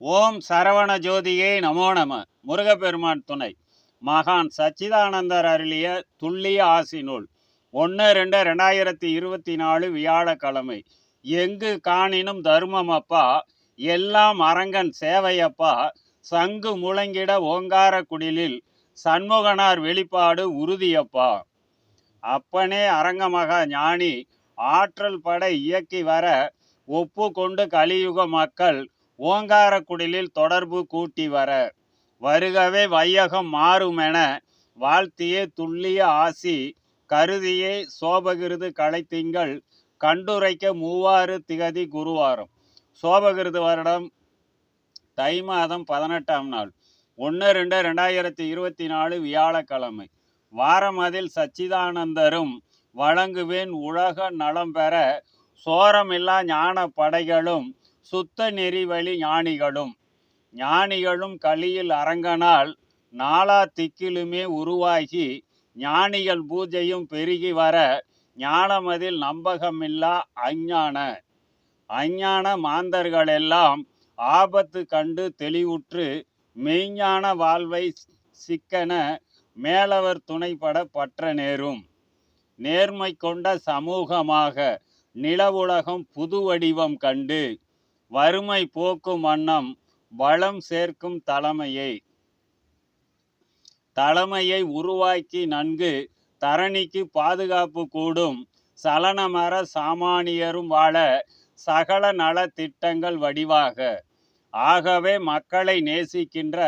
ஓம் சரவண ஜோதியே நமோ நம. முருகப்பெருமான் துணை. மகான் சச்சிதானந்தர் அருளிய துல்லிய ஆசி நூல். ஒன்று ரெண்டு ரெண்டாயிரத்தி இருபத்தி நாலு வியாழக்கிழமை. எங்கு காணினும் தர்மம் அப்பா எல்லாம் அரங்கன் சேவையப்பா? சங்கு முழங்கிட ஓங்கார குடிலில் சண்முகனார் வெளிப்பாடு உறுதியப்பா? அப்பனே அரங்கமகா ஞானி ஆற்றல் படை இயக்கி வர ஒப்பு கொண்டு கலியுக மக்கள் ஓங்காரக்குடிலில் தொடர்பு கூட்டி வர வருகவே வையகம் மாறுமென வாழ்த்தியே துல்லிய ஆசி கருதியே சோபகிருது களைத்திங்கள் கண்டுரைக்க மூவாறு திகதி குருவாரம். சோபகிருது வருடம் தை மாதம் பதினெட்டாம் நாள் ஒன்று ரெண்டு ரெண்டாயிரத்தி இருபத்தி நாலு வியாழக்கிழமை. வாரம் அதில் சச்சிதானந்தரும் வழங்குவேன் உலக நலம் பெற சோரமில்லா ஞான படைகளும் சுத்த நெறிவழி ஞானிகளும் ஞானிகளும் கலியில் அரங்கனால் நாலா திக்கிலுமே உருவாகி ஞானிகள் பூஜையும் பெருகி வர ஞானமதில் நம்பகமில்லா அஞ்ஞான. அஞ்ஞான மாந்தர்களெல்லாம் ஆபத்து கண்டு தெளிவுற்று மெய்ஞான வாழ்வை சிக்கன மேலவர் துணைப்பட பற்ற நேரும். நேர்மை கொண்ட சமூகமாக நிலவுலகம் புது வடிவம் கண்டு வறுமை போக்கும் வண்ணம் வளம் சேர்க்கும் தலைமையை. தலைமையை உருவாக்கி நன்கு தரணிக்கு பாதுகாப்பு கூடும். சலனமர சாமானியரும் வாழ சகல நல திட்டங்கள் வடிவாக. ஆகவே மக்களை நேசிக்கின்ற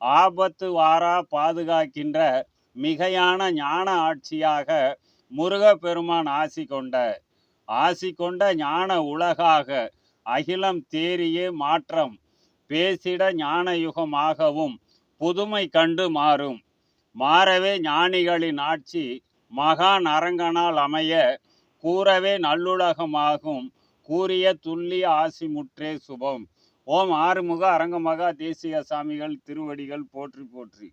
ஆபத்து வாரா பாதுகாக்கின்ற மிகையான ஞான ஆட்சியாக முருகப்பெருமான் ஆசி கொண்ட ஆசி கொண்ட ஞான உலகாக அகிலம் தேறியே மாற்றம் பேசிட ஞானயுகமாகவும் புதுமை கண்டு மாறும். மாறவே ஞானிகளின் ஆட்சி மகான் அரங்கனால் அமைய கூறவே நல்லுலகமாகும் கூறிய துல்லிய ஆசி முற்றே சுபம். ஓம் ஆறுமுக அரங்கமகா தேசிய சாமிகள் திருவடிகள் போற்றி போற்றி.